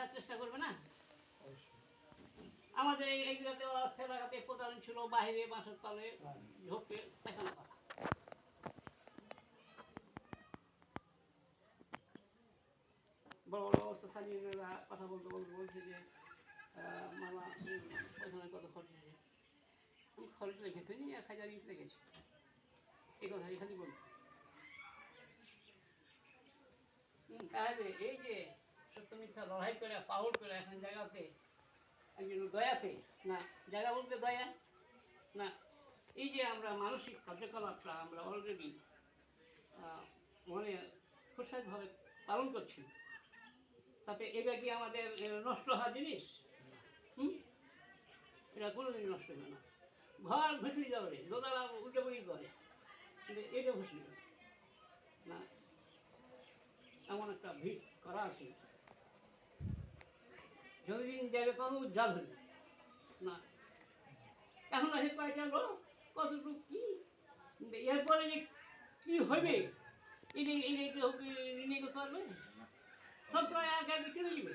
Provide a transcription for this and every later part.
আসার চেষ্টা করবে না? আমাদের এই- এইগুলোতে খেলাঘাতে প্রধান ছিল, বাইরে বাঁশের তলে ঝোপে দেখানো কথা। বড় বড় অবস্থা সাজিয়েরা কথা বলতে বলতে বলছে যে মামা ওইখানে কত খরচ আমি খরচ রেখে তুই এক হাজার ইট লেগেছে এই কথা এখানে বলব। তাহলে এই যে লড়াই করে পাউল করে এখন জায়গাতে একজন দয়াতে, না, জায়গা বলতে দয়া? না, এই যে আমরা মানসিক কার্যকলাপটা আমরা অলরেডি মনে প্রসাদভাবে পালন করছি। তাতে এটা কি আমাদের নষ্ট হওয়ার জিনিস? হুম? এটা কোনোদিন নষ্ট হবে না। ঘর ভেসে যাবে, দোতলা উল্টে বই করে কিন্তু এটা ভেসে যাবে। না, এমন একটা ভিড় করা আছে। যতদিন যাবে তত উজ্জ্বল হবে না। এখন আছে কয়টা লোক কতটুকু কি? এরপরে যে কি হবে? এটা এটা কি নিয়ে করতে পারবে? সব তো এক চলে যাবে।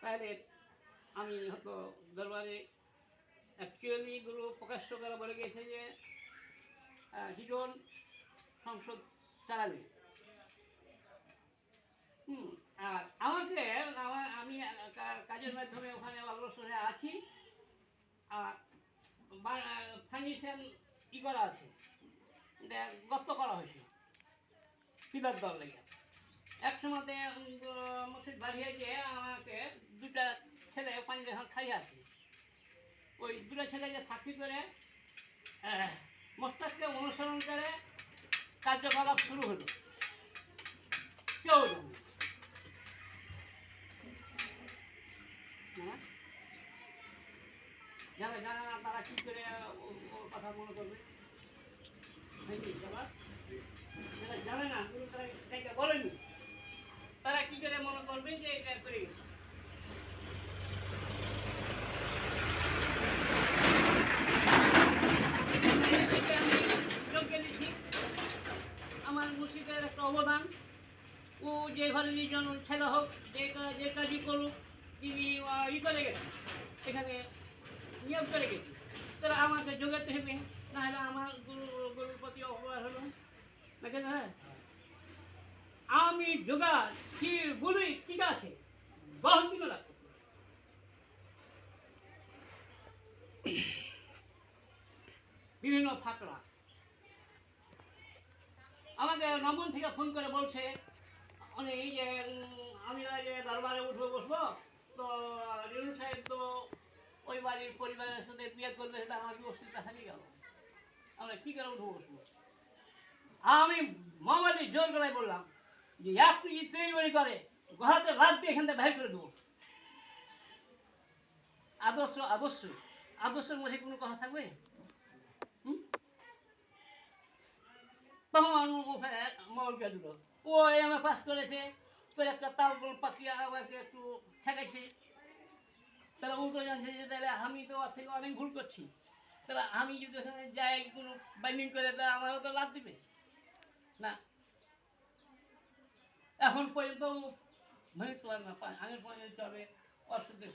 তাহলে আমি হয়তো দরবারে অ্যাকচুয়ালি গুলো প্রকাশ করা বলে গেছে যে হিজন সংসদ চালাবে। আর আমাকে আমার, আমি কাজের মাধ্যমে ওখানে অগ্রসরে আছি। আর ফাইন্যান্সিয়াল ই করা আছে। গপ্ত করা হয়েছে। ফিদার দল লেগে। এক সময়তে মসজিদ বাড়িয়ে গিয়ে আমাকে দুটা ছেলে পানি যখন খাই আছে। ওই দুটো ছেলেকে সাক্ষী করে মোস্তাককে অনুসরণ করে কার্যকলাপ শুরু হলো। কেউ জানে না। হ্যাঁ? যারা জানে না তারা কি করে ওর কথা মনে করবে। যারা জানে না তারা সেটাকে বলেনি। তারা কি করে মনে করবে যে এটা করে গেছে? আমার মুর্শিদের একটা অবদান। ও যে ঘরে নির্জন ছেলে হোক, যে যে কাজই করুক, তিনি ই করে গেছেন। এখানে নিয়োগ করে গেছি। তাহলে আমাকে যোগাতে হবে না হলে আমার গুরু গুরুর প্রতি অপকার হলো। নাকি হ্যাঁ? আমি যোগা সে বলি, ঠিক আছে। বহু দিন রাখো বিভিন্ন ফাঁকড়া। আমাকে নবন থেকে ফোন করে বলছে এই যে আমি দরবারে উঠবো, বসবো? তো, রিনু সাহেব তো ওই বাড়ির পরিবারের সাথে বিয়ে করবে সেটা আমার ব্যবস্থা হারিয়ে গেল। আমরা কী করে উঠবো বসবো? আমি মোবাইলে জোর গলায় বললাম যে, এক কেজি তৈরি বাড়ি করে ঘোড়াতে রাত দিয়ে এখান থেকে বাইর করে দেবো। আদর্শ আদর্শ, আদর্শের মধ্যে কোনো কথা থাকবে? তখন মৌলকে দিল। ও এমএ পাস করেছে তোর একটা তাল পাকিয়ে আমাকে একটু ঠেকাইছে। তারা উল্টো জানছে যে তাহলে আমি তো ওর থেকে অনেক ভুল করছি। তাহলে আমি যদি ওখানে যাই কোনো বাইন্ডিং করে, তাহলে আমারও তো লাভ দিবে। না। এখন পর্যন্ত চলার না আগের পর্যন্ত চলে অসুবিধে